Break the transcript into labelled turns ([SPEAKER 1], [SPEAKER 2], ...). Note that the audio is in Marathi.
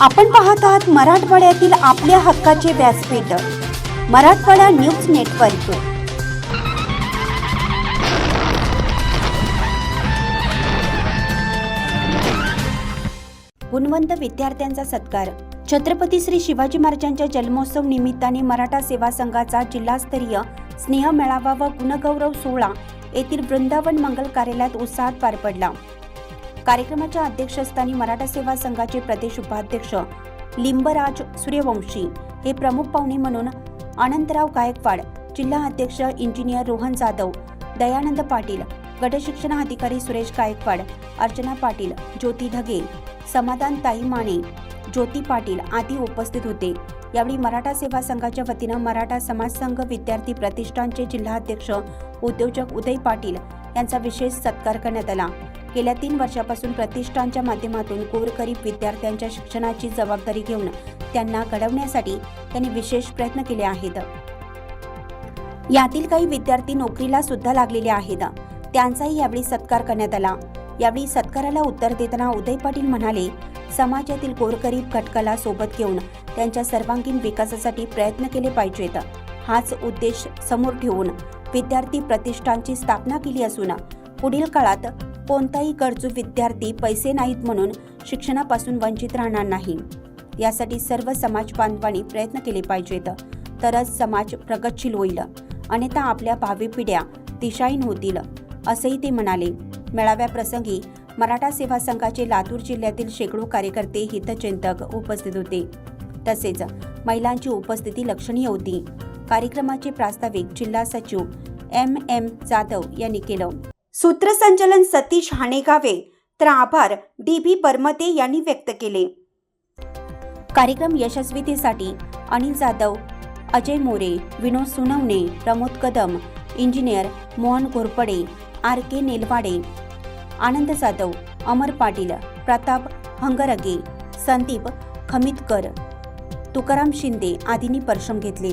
[SPEAKER 1] आपण पाहत आहात मराठवाड्यातील आपल्या हक्काचे व्यासपीठ मराठवाडा न्यूज नेटवर्क. गुणवंत विद्यार्थ्यांचा सत्कार. छत्रपती श्री शिवाजी महाराजांच्या जन्मोत्सव निमित्ताने मराठा सेवा संघाचा जिल्हास्तरीय स्नेह मेळावा व गुणगौरव सोहळा येथील वृंदावन मंगल कार्यालयात उत्साहात पार पडला. कार्यक्रमाच्या अध्यक्षस्थानी मराठा सेवा संघाचे प्रदेश उपाध्यक्ष लिंबराज सूर्यवंशी हे प्रमुख पाहुणे म्हणून अनंतराव गायकवाड जिल्हा अध्यक्ष इंजिनियर रोहन जाधव दयानंद पाटील गटशिक्षणाधिकारी सुरेश गायकवाड अर्चना पाटील ज्योती ढगे समाधान ताई माने ज्योती पाटील आदी उपस्थित होते. यावेळी मराठा सेवा संघाच्या वतीनं मराठा समाज संघ विद्यार्थी प्रतिष्ठानचे जिल्हाध्यक्ष उद्योजक उदय पाटील यांचा विशेष सत्कार करण्यात आला. गेल्या तीन वर्षापासून प्रतिष्ठानच्या माध्यमातून गोरगरीब विद्यार्थ्यांच्या शिक्षणाची जबाबदारी घेऊन त्यांना घडवण्यासाठी त्यांनी विशेष प्रयत्न केले आहेत. यातील काही विद्यार्थी नोकरीला सुद्धा लागलेले आहेत. त्यांचाही यावेळी सत्कार करण्यात आला. यावेळी सत्काराला उत्तर देताना उदय पाटील म्हणाले समाजातील गोरगरीब घटकाला सोबत घेऊन त्यांच्या सर्वांगीण विकासासाठी प्रयत्न केले पाहिजेत. हाच उद्देश समोर ठेवून विद्यार्थी प्रतिष्ठानची स्थापना केली असून पुढील काळात कोणताही गरजू विद्यार्थी पैसे नाहीत म्हणून शिक्षणापासून वंचित राहणार नाही. यासाठी सर्व समाज बांधवांनी प्रयत्न केले पाहिजेत. तरच समाज प्रगतशील होईल अन्यथा आपल्या भावी पिढ्या दिशाहीन होतील असेही ते म्हणाले. मेळाव्याप्रसंगी मराठा सेवा संघाचे लातूर जिल्ह्यातील शेकडो कार्यकर्ते हितचिंतक उपस्थित होते. तसेच महिलांची उपस्थिती लक्षणीय होती. कार्यक्रमाचे प्रास्ताविक जिल्हा सचिव एम एम जाधव यांनी केलं. सूत्रसंचलन सतीश हाणेगावे. तर आभार डी बी बर्मते यांनी व्यक्त केले. कार्यक्रम यशस्वीतेसाठी Anil Jadhav Ajay More Vinod Sunavane Pramod Kadam engineer Mohan Ghorpade R K Nelwade Anand Jadhav Amar Patil Pratap Hangarge Sandeep Khamitkar Tukaram Shinde आदींनी परिश्रम घेतले.